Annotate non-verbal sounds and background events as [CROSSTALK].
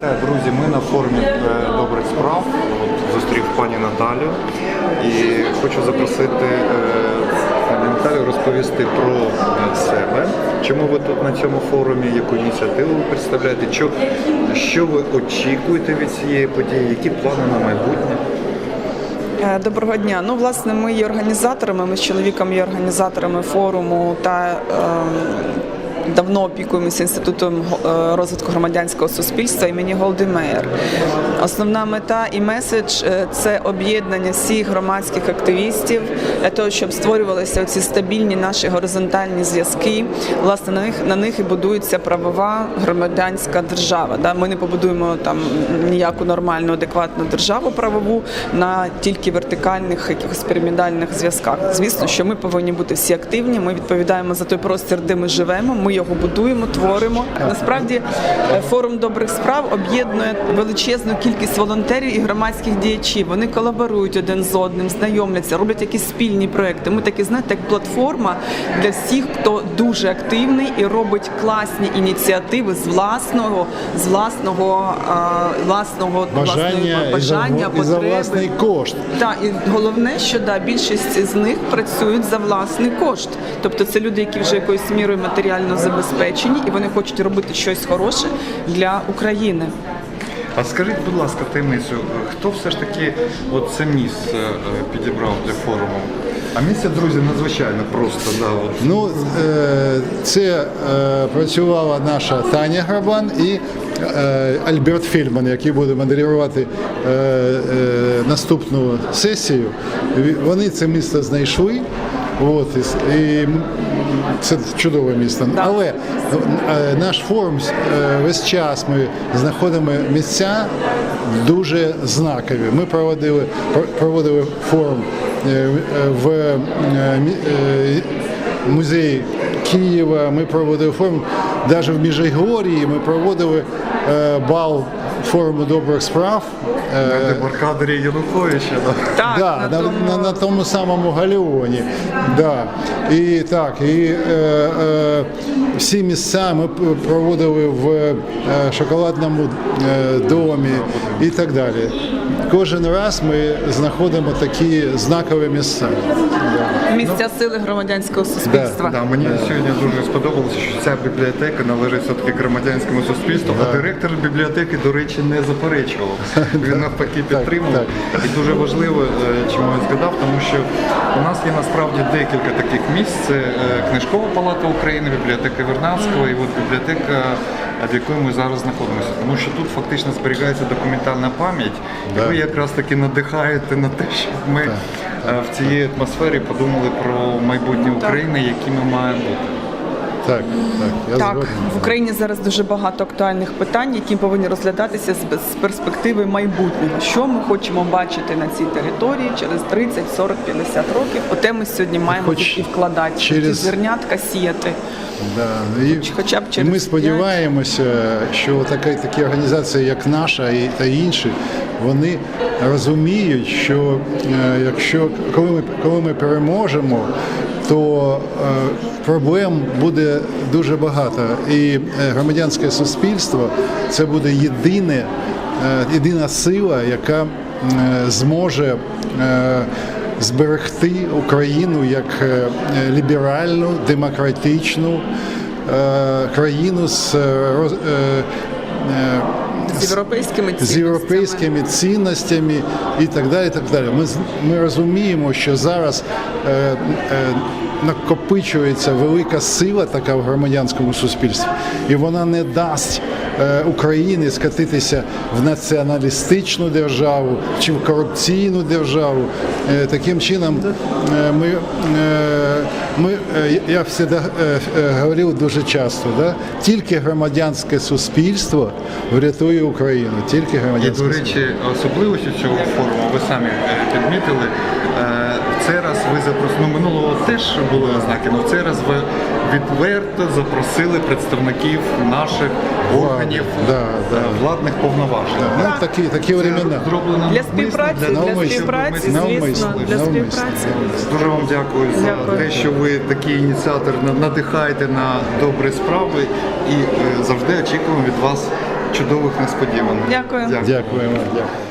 Друзі, ми на форумі е, добрих справ. Зустрів пані Наталю і хочу запросити е, пані Наталю розповісти про е, себе. Чому ви тут на цьому форумі, яку ініціативу ви представляєте? Що, що ви очікуєте від цієї події? Які плани на майбутнє? Е, Доброго дня. Ну, власне, ми є організаторами. Ми з чоловіком є організаторами форуму та е, давно опікуємося інститутом е, розвитку громадянського суспільства імені Голди Меєр. Основна мета і меседж е, це об'єднання всіх громадських активістів для того, щоб створювалися ці стабільні наші горизонтальні зв'язки. Власне, на них на них і будується правова громадянська держава. Ми не побудуємо там ніяку нормальну, адекватну державу правову на тільки вертикальних якихось пірамідальних зв'язках. Звісно, що ми повинні бути всі активні. Ми відповідаємо за той простір, де ми живемо. Ми його будуємо, творимо. Насправді е, форум добрих справ об'єднує величезну кількість волонтерів і громадських діячів. Вони колаборують один з одним, знайомляться, роблять якісь спільні проекти. Ми такі, знаєте, як платформа для всіх, хто дуже активний і робить класні ініціативи з власного, з власного, власного бажання, бажання, і, за, і за потреби. власний кошт. Так, і головне, що да, більшість з них працюють за власний кошт. Тобто це люди, які вже якоюсь мірою матеріально забезпечені, і вони хочуть робити щось хороше для України. А скажіть, будь ласка, таємницю, хто все ж таки от це місце е, підібрав для форуму? А місце, друзі, надзвичайно просто. Да, от. Ну, е, це е, працювала наша Таня Грабан і Альберт Фільман, який буде моделювати е, наступну сесію. Вони це місто знайшли. От, і, це чудове місто. Але е, наш форум е, весь час ми знаходимо місця дуже знакові. Ми проводили, про- проводили форум е, в музеї Києва. Ми проводили форум навіть в Міжгорії. Ми проводили бал форуму добрих справ. Е, Дебаркадері Януковича. Да. Так, Да, на на, тому- на, на тому самому галеоні. Да. І так, і е, е, всі місця ми проводили в е, шоколадному е, домі і так далі. Кожен раз ми знаходимо такі знакові місця. Да. Місця сили громадянського суспільства. Да, мені сьогодні дуже сподобалося, що ця бібліотека належить все-таки громадянському суспільству, а директор бібліотеки, до речі, не заперечував. [LAUGHS] Він навпаки підтримував. І дуже важливо, е, чому я згадав, тому що у нас є насправді декілька таких місць. Це е, Книжкова палата України, бібліотека Вернадського і от бібліотека, е, в якої ми зараз знаходимося. Тому що тут фактично зберігається документальна пам'ять, і ви якраз таки надихаєте на те, щоб ми в цій атмосфері подумали про майбутнє України, якими має бути. Так, так, я Так, згоден. в Україні зараз дуже багато актуальних питань, які повинні розглядатися з, з перспективи майбутнього. Що ми хочемо бачити на цій території через 30, 40, 50 років? Оте ми сьогодні маємо Хоч і вкладати, через- зернятка сіяти. Да. І, хоча б і ми сподіваємося, що такі, такі організації, як наша і та інші, вони розуміють, що е, якщо коли ми коли ми переможемо, то е, проблем буде дуже багато. І е, громадянське суспільство це буде єдине, е, єдина сила, яка зможе. зберегти Україну як ліберальну, демократичну країну з, з європейськими з європейськими цінностями і так далі. І так далі. Ми, ми розуміємо, що зараз е, е, накопичується велика сила така в громадянському суспільстві, і вона не дасть е, Україні скатитися в націоналістичну державу чи в корупційну державу. Е, таким чином, е, ми, ми я завжди говорив дуже часто, да? тільки громадянське суспільство врятує Україну. Тільки І, до речі, особливістю цього форуму ви самі підмітили цей раз ви запросили, ну минулого теж були ознаки, але в цей раз ви відверто запросили представників наших органів да, да. е, владних повноважень. Ну, такі, такі времена. Зроблено Для співпраці, для навмисно, співпраці, навмисно, звісно, для співпраці. Дуже вам дякую за те, що ви такий ініціатор на- надихаєте на добрі справи і е, завжди очікуємо від вас чудових несподіванок. Дякую. Дякуємо. Дякую.